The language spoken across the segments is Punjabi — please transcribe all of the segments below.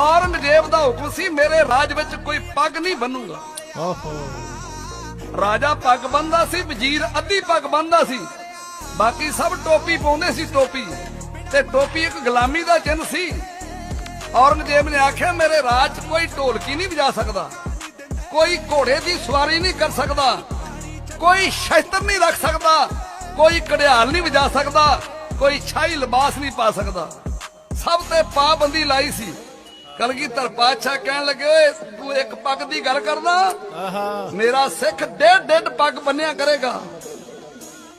ਔਰੰਗਜ਼ੇਬ ਦਾ ਹੁਕਮ ਸੀ ਮੇਰੇ ਰਾਜ ਵਿੱਚ ਕੋਈ ਪੱਗ ਨਹੀਂ ਬੰਨੂਗਾ। ਓਹੋ। ਰਾਜਾ ਪੱਗ ਬੰਨਦਾ ਸੀ ਵਜ਼ੀਰ ਅੱਧੀ ਪੱਗ ਬੰਨਦਾ ਸੀ। ਬਾਕੀ ਸਭ ਟੋਪੀ ਪਾਉਂਦੇ ਸੀ ਟੋਪੀ। ਤੇ ਟੋਪੀ ਇੱਕ ਗੁਲਾਮੀ ਦਾ ਚਿੰਨ੍ਹ ਸੀ। ਔਰੰਗਜ਼ੇਬ ਨੇ ਆਖਿਆ ਮੇਰੇ ਰਾਜ 'ਚ ਕੋਈ ਢੋਲਕੀ ਨਹੀਂ ਵਜਾ ਸਕਦਾ। ਕੋਈ ਘੋੜੇ ਦੀ ਸਵਾਰੀ ਨਹੀਂ ਕਰ ਸਕਦਾ। ਕੋਈ ਸ਼ਸਤਰ ਨਹੀਂ ਰੱਖ ਸਕਦਾ। ਕੋਈ ਕੜਿਆਲ ਨਹੀਂ ਵਜਾ ਸਕਦਾ। ਕੋਈ ਛਾਈ ਲਿਬਾਸ ਨਹੀਂ ਪਾ ਸਕਦਾ। ਸਭ ਤੇ ਪਾਬੰਦੀ ਲਾਈ ਸੀ। ਕਲਗੀਧਰ ਪਾਤਸ਼ਾਹ ਕਹਿਣ ਲੱਗੇ ਓਏ ਤੂੰ ਇੱਕ ਪੱਗ ਦੀ ਗੱਲ ਕਰਦਾ? ਆਹਾ। ਮੇਰਾ ਸਿੱਖ ਡੇਢ ਡੇਢ ਪੱਗ ਬੰਨਿਆ ਕਰੇਗਾ।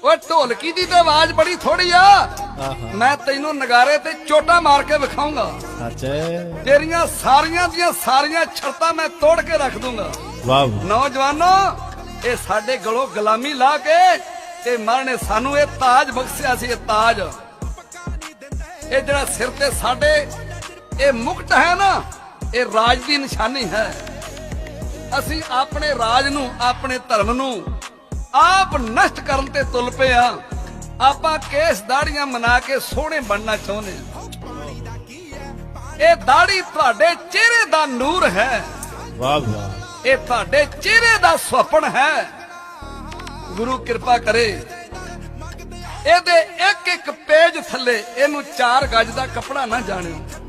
ਓਏ ਢੋਲਕੀ ਦੀ ਤੇ ਆਵਾਜ਼ ਬੜੀ ਥੋੜੀ ਆ। ਆਹਾ। ਮੈਂ ਤੈਨੂੰ ਨਗਾਰੇ ਤੇ ਚੋਟਾ ਮਾਰ ਕੇ ਵਿਖਾਉਂਗਾ। ਸੱਚੇ ਤੇਰੀਆਂ ਸਾਰੀਆਂ ਦੀਆਂ ਸਾਰੀਆਂ ਛੜਤਾਂ ਮੈਂ ਤੋੜ ਕੇ ਰੱਖ ਦੂੰਗਾ। ਵਾਹ। ਵਾਹ। ਨੌਜਵਾਨੋ ਇਹ ਸਾਡੇ ਗਲੋਂ ਗੁਲਾਮੀ ਲਾ ਕੇ ਤੇ ਮਰ ਨੇ ਸਾਨੂੰ ਇਹ ਤਾਜ ਬਖਸ਼ਿਆ ਸੀ ਇਹ ਤਾਜ। ਇਹ ਜਿਹੜਾ ਸਿਰ ਤੇ ਸਾਡੇ ਇਹ ਮੁਕਟ ਹੈ ਨਾ ਇਹ ਰਾਜ ਦੀ ਨਿਸ਼ਾਨੀ ਹੈ। ਅਸੀਂ ਆਪਣੇ ਰਾਜ ਨੂੰ ਆਪਣੇ ਧਰਮ ਨੂੰ ਆਪ ਨਸ਼ਟ ਕਰਨ ਤੇ ਤੁਲ ਪਏ ਆ। ਆਪਾਂ ਕੇਸ ਦਾੜੀਆਂ ਮਨਾ ਕੇ ਸੋਹਣੇ ਬਣਨਾ ਚਾਹੁੰਦੇ ਆ। ਇਹ ਦਾੜੀ ਤੁਹਾਡੇ ਚਿਹਰੇ ਦਾ ਨੂਰ ਹੈ। ਵਾਹ ਵਾਹ। ਇਹ ਤੁਹਾਡੇ ਚਿਹਰੇ ਦਾ ਸੁਪਨ ਹੈ। ਗੁਰੂ ਕਿਰਪਾ ਕਰੇ। ਇਹਦੇ ਇੱਕ ਇੱਕ ਪੇਜ ਥੱਲੇ ਇਹਨੂੰ 4 ਗੱਜ ਦਾ ਕੱਪੜਾ ਨਾ ਜਾਣਿਓ।